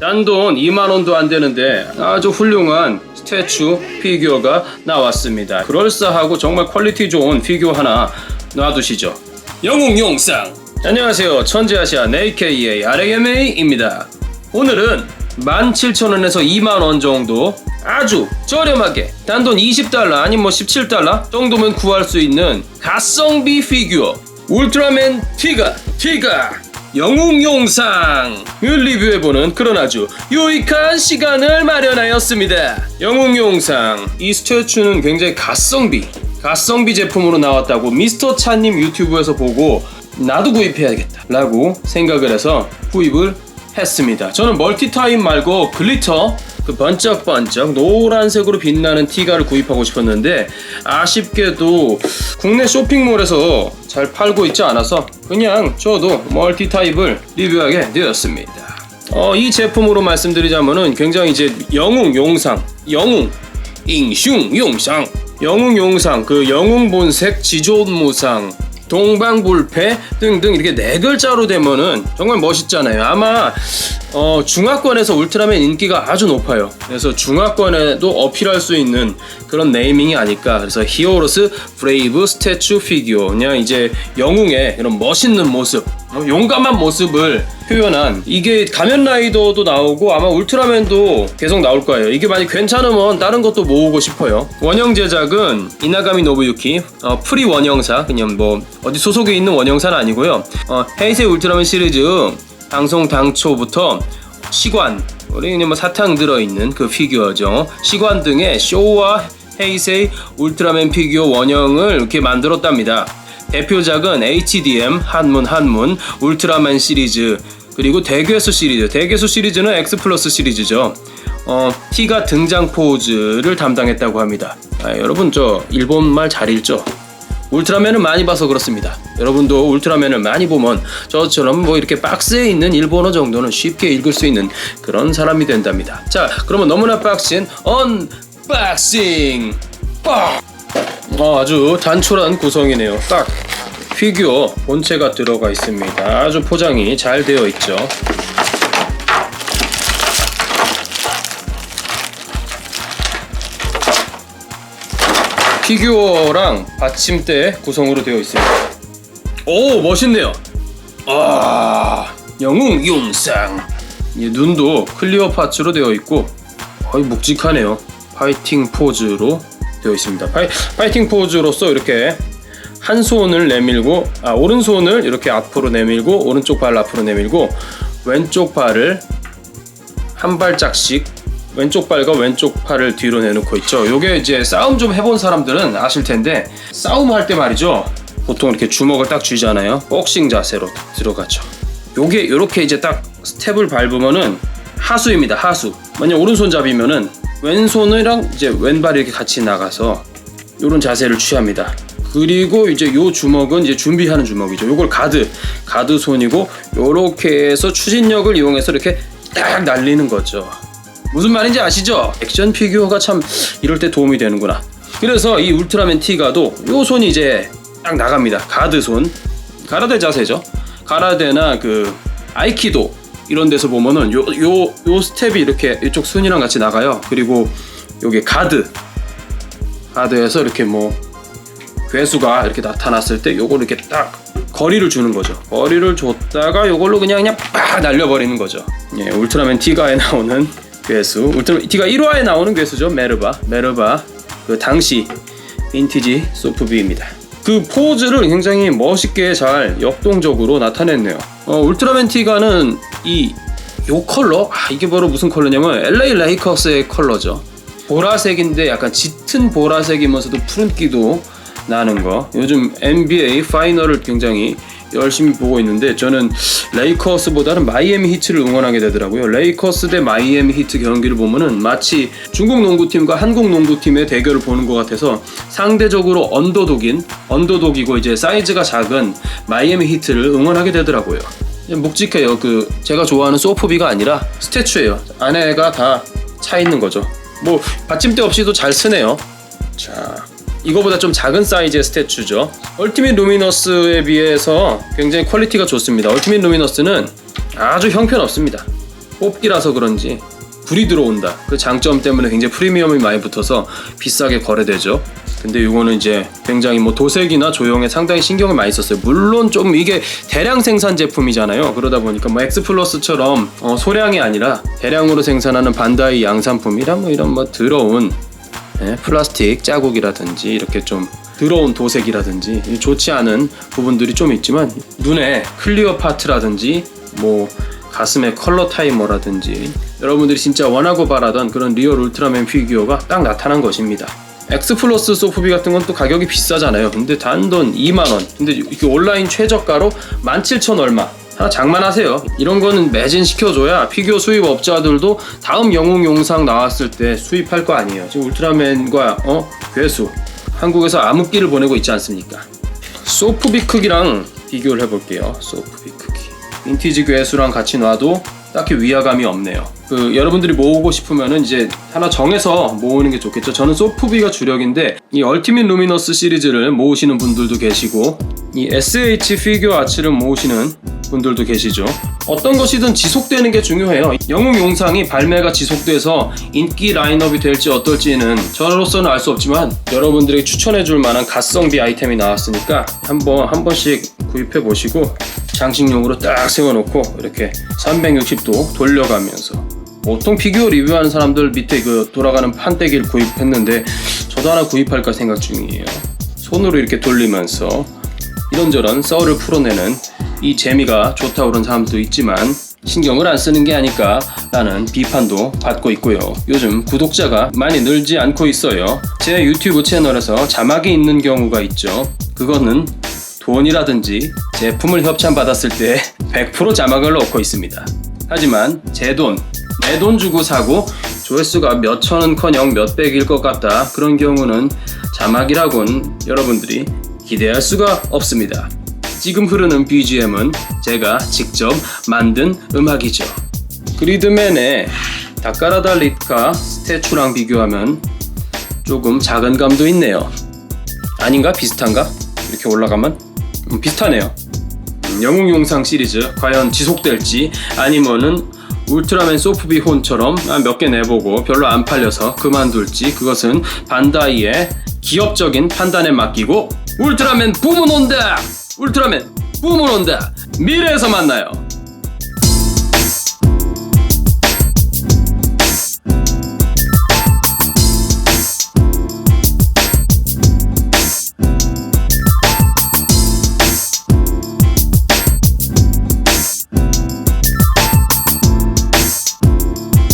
단돈 2만원도 안 되는데 아주 훌륭한 스태츄 피규어가 나왔습니다. 그럴싸하고 정말 퀄리티 좋은 피규어 하나 놔두시죠. 영웅용상 안녕하세요. 천재아시아 AKA RAMA입니다. 오늘은 17,000원에서 2만원 정도 아주 저렴하게 단돈 20달러 아니면 뭐 17달러 정도면 구할 수 있는 가성비 피규어 울트라맨 티가 티가 영웅 용상을 리뷰해보는 그런 아주 유익한 시간을 마련하였습니다. 영웅 용상 이 스태츄는 굉장히 가성비 가성비 제품으로 나왔다고 미스터 차님 유튜브에서 보고 나도 구입해야겠다 라고 생각을 해서 구입을 했습니다. 저는 멀티타임 말고 글리터 그 번쩍번쩍 노란색으로 빛나는 티가를 구입하고 싶었는데 아쉽게도 국내 쇼핑몰에서 잘 팔고 있지 않아서 그냥 저도 멀티 타입을 리뷰하게 되었습니다. 어, 이 제품으로 말씀드리자면은 굉장히 이제 영웅 용상, 영웅 잉슝 용상, 영웅 용상, 그 영웅 본색 지존 무상, 동방불패 등등 이렇게 네 글자로 되면은 정말 멋있잖아요. 아마 어, 중화권에서 울트라맨 인기가 아주 높아요. 그래서 중화권에도 어필할 수 있는 그런 네이밍이 아닐까. 그래서 히어로스 브레이브 스태츄 피규어 그냥 이제 영웅의 이런 멋있는 모습, 어, 용감한 모습을 표현한 이게 가면 라이더도 나오고 아마 울트라맨도 계속 나올 거예요. 이게 많이 괜찮으면 다른 것도 모으고 싶어요. 원형 제작은 이나가미 노부유키 어, 프리 원형사 그냥 뭐 어디 소속에 있는 원형사는 아니고요. 어, 헤이세 울트라맨 시리즈 방송 당초부터 시관 우리 그냥 뭐 사탕 들어있는 그 피규어죠. 시관 등의 쇼와 헤이세이 울트라맨 피규어 원형을 이렇게 만들었답니다. 대표작은 HDM 한문 한문 울트라맨 시리즈 그리고 대괴수 시리즈 대괴수 시리즈는 X 플러스 시리즈죠. 어, T가 등장 포즈를 담당했다고 합니다. 아, 여러분 저 일본 말 잘 읽죠? 울트라맨을 많이 봐서 그렇습니다. 여러분도 울트라맨을 많이 보면 저처럼 뭐 이렇게 박스에 있는 일본어 정도는 쉽게 읽을 수 있는 그런 사람이 된답니다. 자, 그러면 너무나 빡신 언박싱! 빡! 어, 아주 단촐한 구성이네요. 딱 피규어 본체가 들어가 있습니다. 아주 포장이 잘 되어 있죠. 피규어랑 받침대 구성으로 되어 있습니다. 오 멋있네요. 아 영웅 용상. 이 눈도 클리어 파츠로 되어 있고 거의 묵직하네요. 파이팅 포즈로 되어 있습니다. 파이, 파이팅 포즈로서 이렇게 한 손을 내밀고 아 오른손을 이렇게 앞으로 내밀고 오른쪽 발 앞으로 내밀고 왼쪽 발을 한 발짝씩 왼쪽 발과 왼쪽 팔을 뒤로 내놓고 있죠. 요게 이제 싸움 좀 해본 사람들은 아실 텐데 싸움 할 때 말이죠. 보통 이렇게 주먹을 딱 쥐잖아요. 복싱 자세로 딱 들어가죠. 요게 요렇게 이제 딱 스텝을 밟으면은 하수입니다. 하수. 만약 오른손 잡이면은 왼손이랑 이제 왼발이 이렇게 같이 나가서 요런 자세를 취합니다. 그리고 이제 요 주먹은 이제 준비하는 주먹이죠. 요걸 가드, 가드 손이고 요렇게 해서 추진력을 이용해서 이렇게 딱 날리는 거죠. 무슨 말인지 아시죠? 액션 피규어가 참 이럴 때 도움이 되는구나. 그래서 이 울트라맨 티가도 요 손이 이제 딱 나갑니다. 가드 손. 가라데 자세죠. 가라데나 그 아이키도 이런 데서 보면은 요 요 요 스텝이 이렇게 이쪽 손이랑 같이 나가요. 그리고 요게 가드. 가드에서 이렇게 뭐 괴수가 이렇게 나타났을 때 요걸 이렇게 딱 거리를 주는 거죠. 거리를 줬다가 요걸로 그냥 그냥 빡 날려버리는 거죠. 예, 울트라맨 티가에 나오는 괴수. 울트라 티가 1화에 나오는 괴수죠. 메르바. 메르바. 그 당시 빈티지 소프비입니다. 그 포즈를 굉장히 멋있게 잘 역동적으로 나타냈네요. 어, 울트라맨 티가는 이 요 컬러 아 이게 바로 무슨 컬러냐면 LA 레이커스의 컬러죠. 보라색인데 약간 짙은 보라색이면서도 푸른기도 나는 거. 요즘 NBA 파이널을 굉장히 열심히 보고 있는데 저는 레이커스보다는 마이애미 히트를 응원하게 되더라고요. 레이커스 대 마이애미 히트 경기를 보면은 마치 중국 농구팀과 한국 농구팀의 대결을 보는 것 같아서 상대적으로 언더독인 언더독이고 이제 사이즈가 작은 마이애미 히트를 응원하게 되더라고요. 묵직해요. 그 제가 좋아하는 소프비가 아니라 스태츄예요. 안에가 다 차 있는 거죠. 뭐 받침대 없이도 잘 쓰네요. 자, 이거보다 좀 작은 사이즈의 스태츄죠. 얼티밋 루미너스에 비해서 굉장히 퀄리티가 좋습니다. 얼티밋 루미너스는 아주 형편없습니다. 뽑기라서 그런지 불이 들어온다. 그 장점 때문에 굉장히 프리미엄이 많이 붙어서 비싸게 거래되죠. 근데 이거는 이제 굉장히 뭐 도색이나 조형에 상당히 신경을 많이 썼어요. 물론 좀 이게 대량 생산 제품이잖아요. 그러다 보니까 뭐 엑스플러스처럼 어, 소량이 아니라 대량으로 생산하는 반다이 양산품이라 뭐 이런 뭐 더러운 예, 플라스틱 자국이라든지 이렇게 좀 더러운 도색이라든지 좋지 않은 부분들이 좀 있지만 눈에 클리어 파트라든지 뭐 가슴에 컬러 타이머라든지 여러분들이 진짜 원하고 바라던 그런 리얼 울트라맨 피규어가 딱 나타난 것입니다. 엑스 플러스 소프비 같은 건 또 가격이 비싸잖아요. 근데 단돈 2만 원. 근데 이게 온라인 최저가로 17,000 얼마. 하나 장만하세요. 이런 거는 매진 시켜줘야 피규어 수입 업자들도 다음 영웅 용상 나왔을 때 수입할 거 아니에요. 지금 울트라맨과 어 괴수 한국에서 암흑기를 보내고 있지 않습니까? 소프비 크기랑 비교를 해볼게요. 소프비 크기. 빈티지 괴수랑 같이 놔도 딱히 위화감이 없네요. 그 여러분들이 모으고 싶으면은 이제 하나 정해서 모으는 게 좋겠죠. 저는 소프비가 주력인데 이 얼티밋 루미너스 시리즈를 모으시는 분들도 계시고 이 SH 피규어 아츠를 모으시는 분들도 계시죠. 어떤 것이든 지속되는 게 중요해요. 영웅 용상이 발매가 지속돼서 인기 라인업이 될지 어떨지는 저로서는 알 수 없지만 여러분들에게 추천해 줄 만한 가성비 아이템이 나왔으니까 한번 한 번씩 구입해 보시고 장식용으로 딱 세워놓고 이렇게 360도 돌려가면서 보통 피규어 리뷰하는 사람들 밑에 그 돌아가는 판때기를 구입했는데 저도 하나 구입할까 생각 중이에요. 손으로 이렇게 돌리면서 이런저런 썰을 풀어내는 이 재미가 좋다고 그런 사람도 있지만 신경을 안 쓰는 게 아닐까 라는 비판도 받고 있고요. 요즘 구독자가 많이 늘지 않고 있어요. 제 유튜브 채널에서 자막이 있는 경우가 있죠. 그거는 돈이라든지 제품을 협찬받았을 때 100% 자막을 넣고 있습니다. 하지만 제 돈, 내 돈 주고 사고 조회수가 몇 천은커녕 몇백일 것 같다. 그런 경우는 자막이라곤 여러분들이 기대할 수가 없습니다. 지금 흐르는 BGM은 제가 직접 만든 음악이죠. 그리드맨의 다카라다 리카 스태츄랑 비교하면 조금 작은 감도 있네요. 아닌가? 비슷한가? 이렇게 올라가면? 음, 비슷하네요. 음, 영웅 용상 시리즈 과연 지속될지 아니면은 울트라맨 소프비 혼처럼 몇 개 내보고 별로 안 팔려서 그만둘지 그것은 반다이의 기업적인 판단에 맡기고 울트라맨 붐은 온다! 울트라맨 붐은 온다! 미래에서 만나요!